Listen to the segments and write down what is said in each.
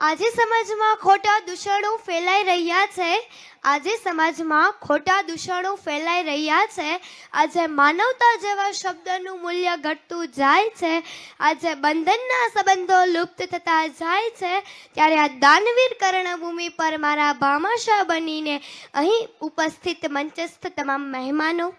આજે સમાજમાં ખોટા દૂષણો ફેલાઈ રહ્યા છે. આજે સમાજમાં ખોટા દૂષણો ફેલાઈ રહ્યા છે. આજે માનવતા જેવા શબ્દનું મૂલ્ય ઘટતું જાય છે. આજે બંધનના સંબંધો લુપ્ત થતા જાય છે. ત્યારે આ દાનવીર કર્ણભૂમિ પર મારા ભામાશા બનીને અહીં ઉપસ્થિત મંચસ્થ તમામ મહેમાનો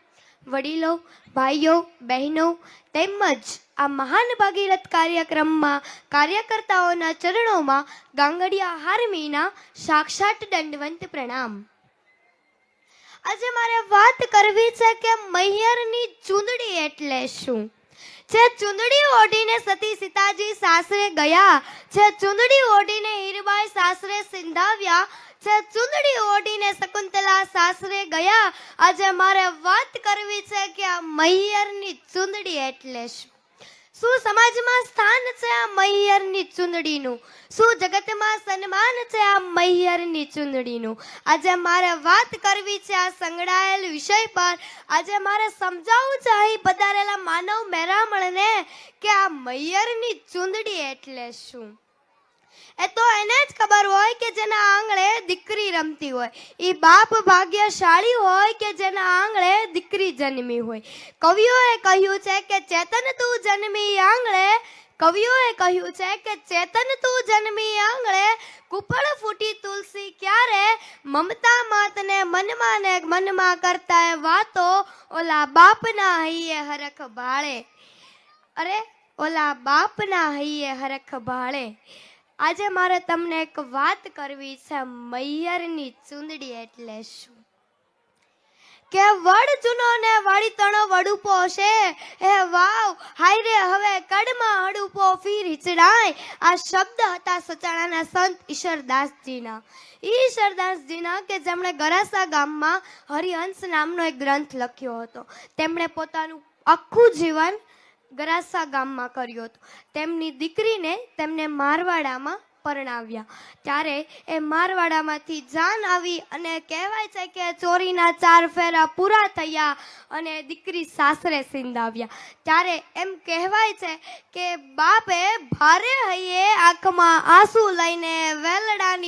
વડીલો, ભાઈઓ, બહેનો તેમજ આ મહાન ભાગીરથ કાર્યક્રમમાં કાર્યકર્તાઓના ચરણોમાં ગાંગડિયા હાર્મીના સાક્ષાત દંડવંત પ્રણામ. આજે મારે વાત કરવી છે કે મૈયરની ચૂંદડી એટલે શું? જે ચૂંદડી ઓઢીને સતી સીતાજી સાસરે ગયા, જે ચૂંદડી ઓઢીને હીરબાઈ સાસરે સિંધાવ્યા જે ચૂંદડી ઓઢીને શકુંતલા સાસરે ગયા. આજે મારે વાત કરવી છે કે આ મૈયરની ચૂંદડી એટલે શું? શું સમાજમાં સ્થાન છે આ મૈયરની ચૂંદડીનું? શું જગતમાં સન્માન છે આ મૈયરની ચૂંદડીનું? આજે મારે વાત કરવી છે આ સંકળાયેલ વિષય પર. આજે મારે સમજાવવું છે અહીં પધારેલા માનવ મેરામણને કે આ મૈયરની ચૂંદડી એટલે શું? એ તો એને જ ખબર હોય કે જેના આંગળે દીકરી રમતી હોય. એ બાપ ભાગ્યશાળી હોય કે જેના આંગળે દીકરી જન્મી હોય. કવિઓએ કહ્યું છે કે ચેતન તું જન્મી આંગળે કવિઓએ કહ્યું છે કે ચેતન તું જન્મી આંગળે કુપળ ફૂટી તુલસી ક્યારે મમતા માતને મનમાં ને મનમાં કરતા એ વાતો ઓલા બાપના હૈયે હરખ ભાળે. અરે, ઓલા બાપના હૈયે હરખ ભાળે. આજે મારે તમને એક વાત કરવી છે મૈયરની ચૂંદડી એટલે શું? કે વડ ચૂનો ને વાળી તણો વડુપો છે. હે વાવ, હાય રે, હવે કડમાં હડુપો ફી રીચડાય આ શબ્દ હતા સચાણાના સંત ઈશ્વરદાસજીના ઈશ્વરદાસજીના કે જેમણે ગરાસા ગામમાં હરિહંસ નામનો એક ગ્રંથ લખ્યો હતો. તેમણે પોતાનું આખું જીવન ગરાસા ગામમાં કર્યું હતું. તેમની દીકરીને તેમને મારવાડામાં પરણાવ્યા. ત્યારે એ મારવાડામાંથી જાન આવી અને કહેવાય છે કે ચોરીના ચાર ફેરા પૂરા થયા અને દીકરી સાસરે સિંધાવ્યા. ત્યારે એમ કહેવાય છે કે બાપે ભારે હૈયે આંખમાં આંસુ લઈને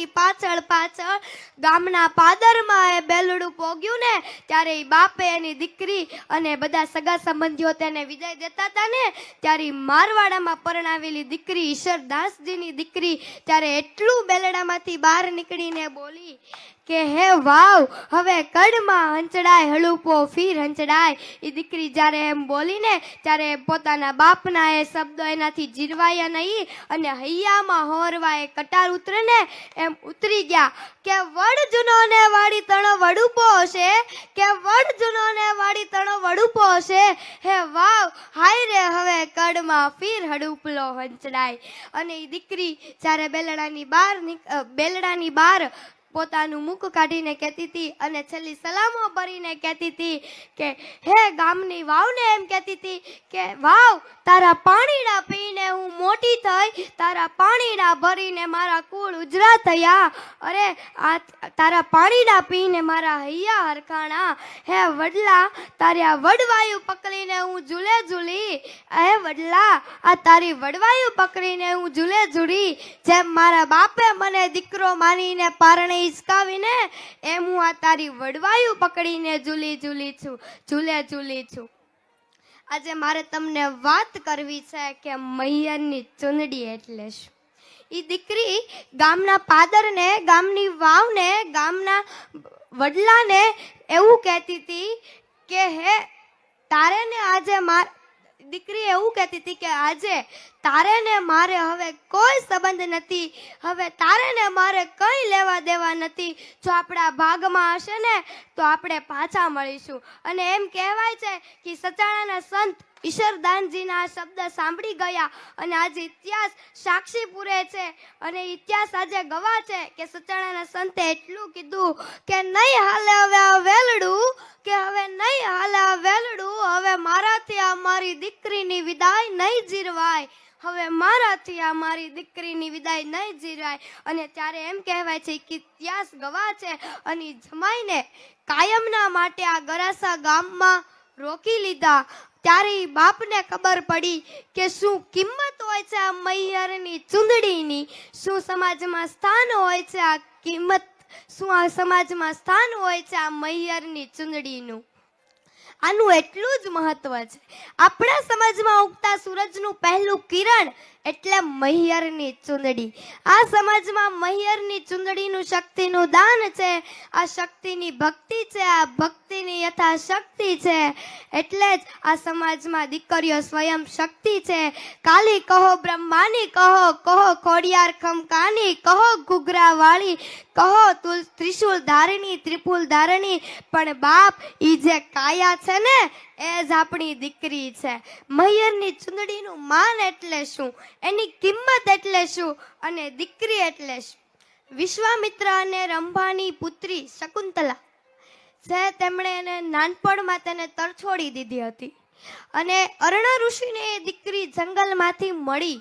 વેલડાની પાછળ પાછળ ગામના પાદરમાં એ બેલડું પોગ્યું ને, ત્યારે એ બાપે એની દીકરી અને બધા સગા સંબંધીઓ તેને વિદાય દેતા હતા ને, ત્યારે મારવાડામાં પરણાવેલી દીકરી ઈશ્વરદાસજીની દીકરી, ત્યારે એટલું બેલડામાંથી બહાર નીકળીને બોલી કે હે વાવ, હવે કડમાં હંચડાય, હળુપો ફીર હંચડાય. એ દીકરી જ્યારે એમ બોલીને, ત્યારે પોતાના બાપના એ શબ્દો એનાથી જીરવાયા નહીં અને હૈયામાં હોરવા એ કટાર ઉતરેને એમ ઉતરી ગયા. કે વડ જૂનો ને વાડી તણો વડુપો છે કે વડ જૂનો ને વાડી તણો વડુપો છે હે વાવ, હાય રે, હવે કડમાં ફીર હડુપલો હંચડાય. અને એ દીકરી જ્યારે બેલડાની બહાર બેલડાની બહાર પોતાનું મુખ કાઢીને કહેતી હતી અને છેલ્લી સલામો ભરીને કહેતી હતી કે, હે ગામની વાવને, એમ કહેતી હતી કે, વાવ, તારા પાણીના પીને હું મોટી થઈ, તારા પાણીના ભરીને મારા કુળ ઉજરા થયા. અરે, આ તારા પાણીના પીને મારા હૈયા હરખાણા. હે વડલા, તારી વડવાયુ પકડીને હું ઝૂલે ઝૂલી હે વડલા, આ તારી વડવાયુ પકડીને હું ઝૂલે ઝૂડી, જેમ મારા બાપે મને દીકરો માનીને પારણે હિસકાવીને એમ હું આ તારી વડવાયુ પકડીને ઝૂલી ઝૂલી છું, ઝૂલે ઝૂલી છું. આજે મારે તમને વાત કરવી છે કે મૈયરની ચૂંદડી એટલે શું? એ દીકરી ગામના પાદરને, ગામની વાવને, ગામના વડલાને એવું કહેતી હતી કે, હે તારે ને આજે માર દીકરી એવું કહેતી હતી કે આજે તારે ને મારે હવે કોઈ સંબંધ નથી. હવે તારે ને મારે કંઈ લેવા દેવા નથી. જો આપણા ભાગમાં હશે ને, તો આપણે પાછા મળીશું. અને એમ કહેવાય છે કે સચાણાના સંત ઈશ્વરદાનજીના આ શબ્દ સાંભળી ગયા અને આજે ઇતિહાસ સાક્ષી પૂરે છે. અને ઇતિહાસ આજે ગવા છે કે સચાણાના સંતે એટલું કીધું કે નહીં હાલે હવે આ મારાથી આ મારી દીકરીની વિદાય નહીં જીરવાય. હવે મારાથી આ મારી દીકરીની વિદાય નહીં જીરાય અને ત્યારે એમ કહેવાય છે કે ઇતિહાસ ગવા છે અને જમાઈને કાયમના માટે આ ગરાસા ગામમાં રોકી લીધા. ત્યારે બાપને ખબર પડી કે શું કિંમત હોય છે આ મૈયરની ચૂંદડીની? શું સમાજમાં સ્થાન હોય છે આ કિંમત? શું આ સમાજમાં સ્થાન હોય છે આ મૈયરની ચૂંદડીનું? આનું એટલું જ મહત્વ છે. આપણા સમાજમાં ઉગતા સૂરજનું પહેલું કિરણ એટલે મહિયરની ચૂંદડી. આ સમાજમાં મહિયરની ચૂંદડીનું શક્તિનું દાન છે, આ શક્તિની ભક્તિ છે, આ ભક્તિની યથાશક્તિ છે. એટલે જ આ સમાજમાં દીકરીઓ સ્વયં શક્તિ છે. કાલી કહો બ્રહ્માની, કહો કહો ખોડિયાર ખમકાની, કહો ઘૂઘરાવાળી, કહો તુલ ત્રિશુલ ધારણી ત્રિપુલ ધારણી. પણ બાપ ઈ જે કાયા છે ને, એ જ આપણી દીકરી છે. મહિયરની ચુંદડીનું માન એટલે શું? એની કિંમત એટલે શું અને દીકરી એટલે શું? વિશ્વામિત્ર અને રંભાની પુત્રી શકુંતલા. જે તેમણે એને નાનપણમાં તેને તરછોડી દીધી હતી. અને અર્ણ ઋષિને એ દીકરી જંગલમાંથી મળી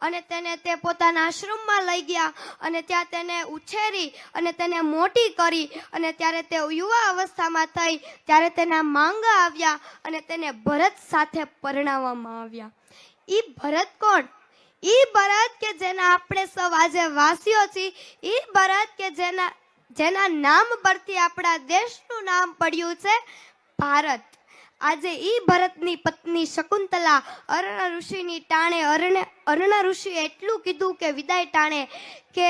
અને તેને તે પોતાના આશ્રમમાં લઈ ગયા અને ત્યાં તેને ઉછેરી અને તેને મોટી કરી અને ત્યારે તે યુવા અવસ્થામાં થઈ ત્યારે તેના માંગા આવ્યા અને તેને ભરત સાથે પરણાવવામાં આવ્યા. એ ભરત કોણ? ઈ ભરત કે જેના આપણે સૌ આજે વાસીઓ છીએ, ઈ ભરત કે જેના જેના નામ પરથી આપણા દેશનું નામ પડ્યું છે ભારત. આજે ઈ ભરતની પત્ની શકુંતલા અર્ણ ઋષિની ટાણે અર્ણ અર્ણ ઋષિ એટલું કીધું કે વિદાય ટાણે કે,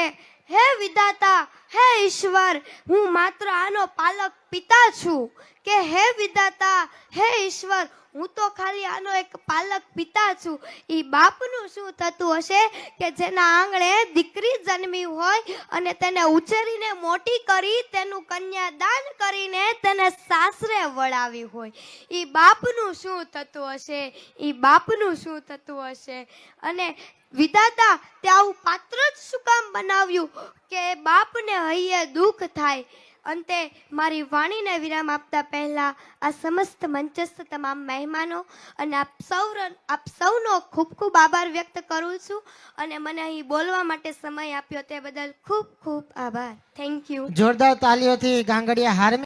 હે વિદાતા હે ઈશ્વર, હું માત્ર આનો પાલક પિતા છું. કે, હે વિદાતા હે ઈશ્વર હું તો ખાલી આનો એક પાલક પિતા છું. એ બાપનું શું થતું હશે કે જેના આંગણે દીકરી જન્મી હોય અને તેને ઉછેરીને મોટી કરી, તેનું કન્યાદાન કરીને તેને સાસરે વળાવી હોય. એ બાપનું શું થતું હશે? એ બાપનું શું થતું હશે? અને વિધાતા તે આવું પાત્ર જ શું કામ બનાવ્યું કે બાપને હૈયે દુઃખ થાય? અંતે મારી વાણીને વિરામ આપતા પહેલા આ સમસ્ત મંચસ્થ તમામ મહેમાનો અને આપ સૌ આપ સૌનો ખૂબ ખૂબ આભાર વ્યક્ત કરું છું અને મને અહીં બોલવા માટે સમય આપ્યો તે બદલ ખૂબ ખૂબ આભાર. થેન્ક યુ જોરદાર તાલીઓથી ગાંગડિયા હાર્મી